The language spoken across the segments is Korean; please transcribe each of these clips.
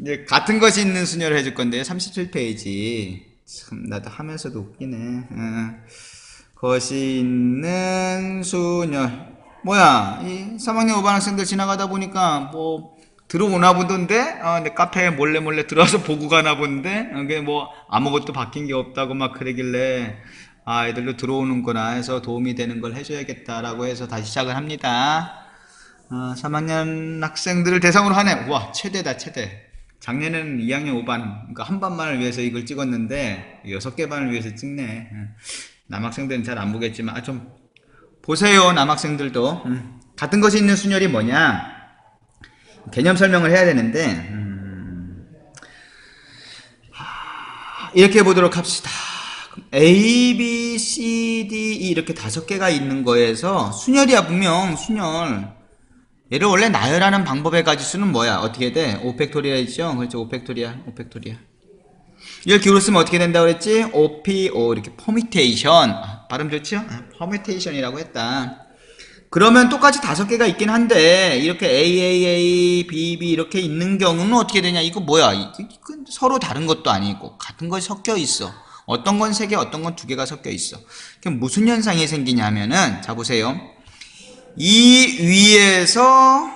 이제 같은 것이 있는 순열을 해줄 건데요. 37페이지. 참, 나도 하면서도 웃기네. 어. 것이 있는 순열. 뭐야, 이 3학년 5반 학생들 지나가다 보니까 뭐, 들어오나 보던데? 어, 내 카페에 몰래 몰래 들어와서 보고 가나 본데? 이게 뭐, 아무것도 바뀐 게 없다고 막 그러길래, 아, 애들도 들어오는구나 해서 도움이 되는 걸 해줘야겠다라고 해서 다시 시작을 합니다. 어, 3학년 학생들을 대상으로 하네. 와, 최대다, 최대. 작년에는 2학년 5반, 그러니까 한 반만을 위해서 이걸 찍었는데, 여섯 개 반을 위해서 찍네. 응. 남학생들은 잘 안 보겠지만, 아, 좀, 보세요, 남학생들도. 음. 같은 것이 있는 순열이 뭐냐? 개념 설명을 해야 되는데, 음, 하, 이렇게 해보도록 합시다. A, B, C, D, E 이렇게 다섯 개가 있는 거에서 순열이야, 분명, 순열. 얘를 원래 나열하는 방법의 가지수는 뭐야? 어떻게 돼? 5팩토리얼이죠? 그렇죠. 5팩토리얼, 5팩토리얼. 이걸 기울여 쓰면 어떻게 된다고 그랬지? OPO 이렇게 퍼미테이션. 아, 발음 좋죠? 아, 퍼미테이션이라고 했다. 그러면 똑같이 다섯 개가 있긴 한데 이렇게 AAA, BB 이렇게 있는 경우는 어떻게 되냐? 이거 뭐야? 서로 다른 것도 아니고 같은 것이 섞여 있어. 어떤 건 세 개, 어떤 건 두 개가 섞여 있어. 그럼 무슨 현상이 생기냐면은 자 보세요. 이 위에서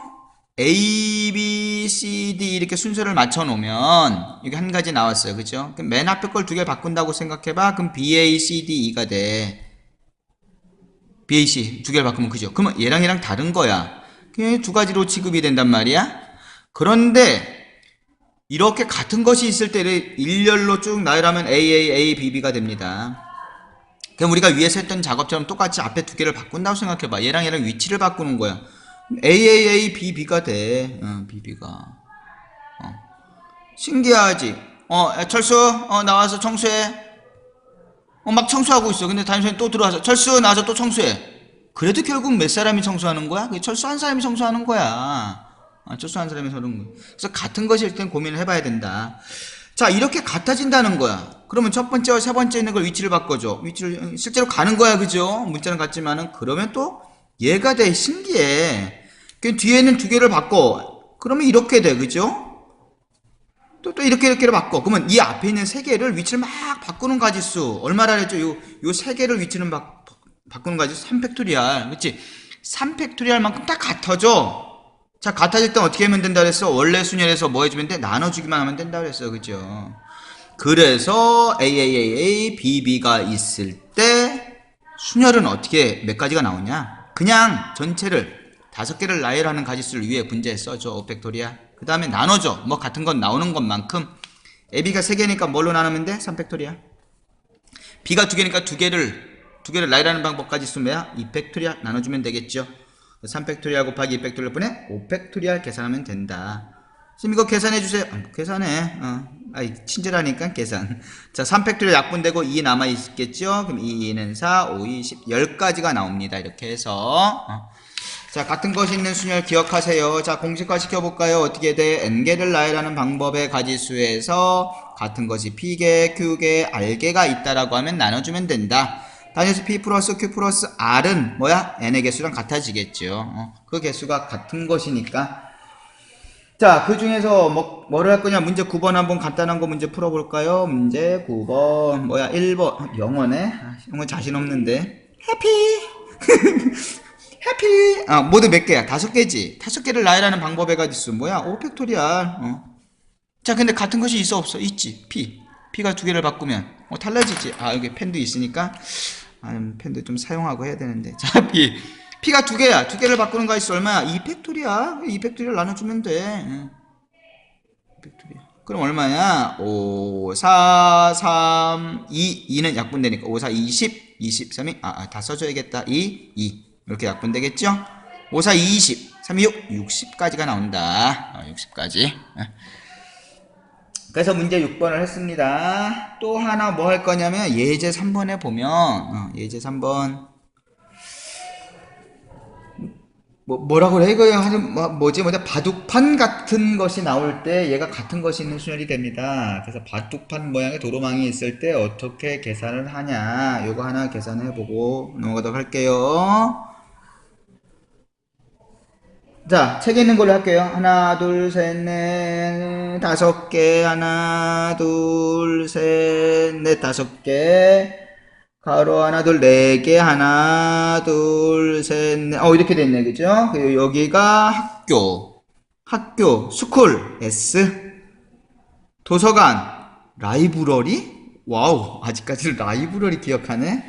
A, B, C, D 이렇게 순서를 맞춰 놓으면 이게 한 가지 나왔어요. 그죠? 그럼 맨 앞에 걸 두 개 바꾼다고 생각해 봐. 그럼 B, A, C, D, E가 돼. B, A, C 두 개를 바꾸면 그죠? 그러면 얘랑 얘랑 다른 거야. 두 가지로 취급이 된단 말이야. 그런데 이렇게 같은 것이 있을 때를 일렬로 쭉 나열하면 A, A, A, B, B가 됩니다. 그럼 우리가 위에서 했던 작업처럼 똑같이 앞에 두 개를 바꾼다고 생각해봐. 얘랑 얘랑 위치를 바꾸는 거야. AAA BB가 돼. 어, BB가. 어. 신기하지? 어, 야, 철수, 어, 나와서 청소해. 어, 막 청소하고 있어. 근데 담임선생님 또 들어와서, 철수, 나와서 또 청소해. 그래도 결국 몇 사람이 청소하는 거야? 그게 철수 한 사람이 청소하는 거야. 아, 철수 한 사람이 서는 거야. 그래서 같은 것일 땐 고민을 해봐야 된다. 자, 이렇게 같아진다는 거야. 그러면 첫 번째와 세 번째 있는 걸 위치를 바꿔줘. 위치를, 실제로 가는 거야, 그죠? 문자는 같지만은, 그러면 또 얘가 돼. 신기해. 그 뒤에는 두 개를 바꿔. 그러면 이렇게 돼, 그죠? 또, 또 이렇게 이렇게를 바꿔. 그러면 이 앞에 있는 세 개를 위치를 막 바꾸는 가지수. 얼마나 했죠? 요, 요 세 개를 위치는 바, 바꾸는 가지수 3팩토리알. 그치? 3팩토리알만큼 딱 같아져. 자, 같아 질 땐 어떻게 하면 된다 그랬어? 원래 순열에서 뭐 해주면 돼? 나눠주기만 하면 된다 그랬어. 그죠? 그래서 AAAA, BB가 있을 때 순열은 어떻게 몇 가지가 나오냐? 그냥 전체를 다섯 개를 나열하는 가지수를 위에 문제에 써줘. 5팩토리야. 그 다음에 나눠줘. 뭐 같은 건 나오는 것만큼 AB가 세 개니까 뭘로 나누면 돼? 3팩토리야. B가 두 개니까 두 개를 두 개를 나열하는 방법까지 쓰면 2팩토리야 나눠주면 되겠죠. 3팩토리알 곱하기 2팩토리알 분의 5팩토리알 계산하면 된다. 지금 이거 계산해 주세요. 아, 계산해. 어. 아이, 친절하니까 계산. 자, 3팩토리알 약분되고 2 남아 있겠죠? 그럼 2, 2는 4, 5, 2, 10, 10가지가 나옵니다. 이렇게 해서. 어. 자, 같은 것이 있는 순열 기억하세요. 자, 공식화 시켜볼까요? 어떻게 돼? n개를 나열하는 방법의 가지수에서 같은 것이 p개, q개, r개가 있다라고 하면 나눠주면 된다. 단위수 p 플러스 q 플러스 r은 뭐야? n의 개수랑 같아지겠죠. 어, 그 개수가 같은 것이니까. 자, 그 중에서 뭐, 뭐를 할 거냐? 문제 9번 한번 간단한 거 문제 풀어볼까요? 문제 9번. 뭐야? 1번. 영어네? 아, 영어 자신 없는데. 해피! 해피! 아, 모두 몇 개야? 다섯 개지? 다섯 개를 나열하는 방법의 가지수. 뭐야? 5 팩토리알. 어. 자, 근데 같은 것이 있어, 없어? 있지. P. P가 두 개를 바꾸면. 어, 달라지지. 아, 여기 펜도 있으니까. 아, 펜도 좀 사용하고 해야 되는데. 자, P. P가 두 개야. 두 개를 바꾸는 가지수 얼마야? 2팩토리야. 2팩토리를 나눠주면 돼. 2팩토리야. 그럼 얼마야? 5, 4, 3, 2. 2는 약분되니까. 5, 4, 20. 20, 3이, 아, 아, 다 써줘야겠다. 2, 2. 이렇게 약분되겠죠? 5, 4, 20. 3, 6, 60까지가 나온다. 어, 60까지. 그래서 문제 6번을 했습니다. 또 하나 뭐 할 거냐면 예제 3번에 보면 어, 예제 3번 뭐 뭐라고 그래 이거 뭐, 뭐지 뭐냐 바둑판 같은 것이 나올 때 얘가 같은 것이 있는 순열이 됩니다. 그래서 바둑판 모양의 도로망이 있을 때 어떻게 계산을 하냐 요거 하나 계산해 보고 넘어가도록 할게요. 자, 책에 있는 걸로 할게요. 하나, 둘, 셋, 넷, 다섯 개. 하나, 둘, 셋, 넷, 다섯 개. 가로 하나, 둘, 네 개. 하나, 둘, 셋, 넷. 어, 이렇게 됐네. 그죠? 그리고 여기가 학교. 학교. 스쿨. S. 도서관. 라이브러리? 와우. 아직까지 라이브러리 기억하네?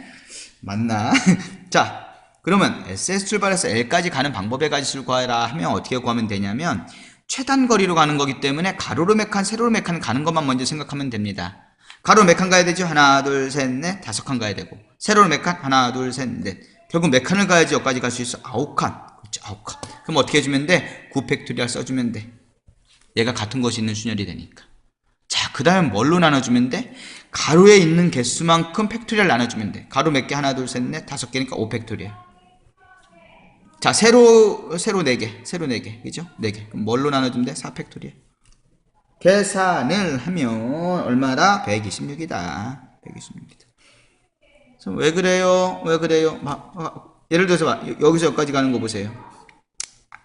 맞나? 자, 그러면 SS 출발해서 L까지 가는 방법의 가지수를 구하라 하면 어떻게 구하면 되냐면 최단 거리로 가는 거기 때문에 가로로 몇 칸, 세로로 몇칸 가는 것만 먼저 생각하면 됩니다. 가로 몇칸 가야 되죠? 하나, 둘, 셋, 넷, 다섯 칸 가야 되고 세로로 몇 칸? 하나, 둘, 셋, 넷. 결국 몇 칸을 가야지 여기까지 갈 수 있어? 아홉 칸. 그렇지, 아홉 칸. 그럼 어떻게 해주면 돼? 9팩토리얼 써주면 돼. 얘가 같은 것이 있는 순열이 되니까. 자, 그 다음에 뭘로 나눠주면 돼? 가로에 있는 개수만큼 팩토리얼 나눠주면 돼. 가로 몇 개? 하나, 둘, 셋, 넷, 다섯 개니까 5팩토리얼. 자, 세로, 세로 4개, 세로 4개, 그죠? 4개. 그럼 뭘로 나눠주면 돼? 4팩토리얼. 계산을 하면 얼마다? 126이다. 126이다. 그래서 왜 그래요? 왜 그래요? 막, 막, 예를 들어서 봐. 여- 여기서 여기까지 가는 거 보세요.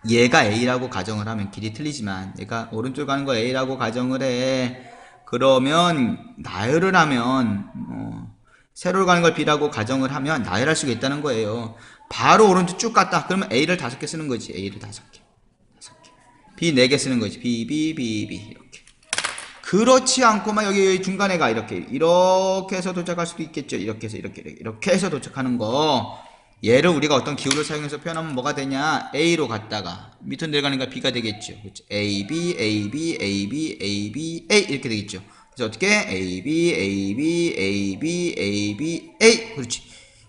얘가 A라고 가정을 하면 길이 틀리지만 얘가 오른쪽 가는 거 A라고 가정을 해. 그러면 나열을 하면 어, 세로로 가는 걸 B라고 가정을 하면 나열할 수가 있다는 거예요. 바로 오른쪽 쭉 갔다. 그러면 A를 다섯 개 쓰는 거지. A를 다섯 개. 다섯 개. B 네 개 쓰는 거지. B, B, B, B 이렇게. 그렇지 않고만 여기, 여기 중간에 가 이렇게 이렇게 해서 도착할 수도 있겠죠. 이렇게 해서 이렇게 이렇게, 이렇게 해서 도착하는 거. 얘를 우리가 어떤 기호를 사용해서 표현하면 뭐가 되냐? A로 갔다가 밑으로 내려가니까 B가 되겠죠. 그렇죠? A, B, A, B, A, B, A, B, A 이렇게 되겠죠. 그래서 어떻게? A, B, A, B, A, B, A, B, A 그렇지.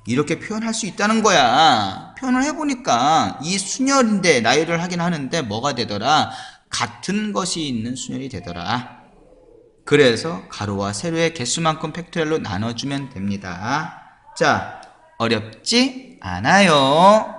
이렇게 표현할 수 있다는 거야. 표현을 해보니까 이 순열인데 나열을 하긴 하는데 뭐가 되더라? 같은 것이 있는 순열이 되더라. 그래서 가로와 세로의 개수만큼 팩토리얼로 나눠주면 됩니다. 자, 어렵지 않아요.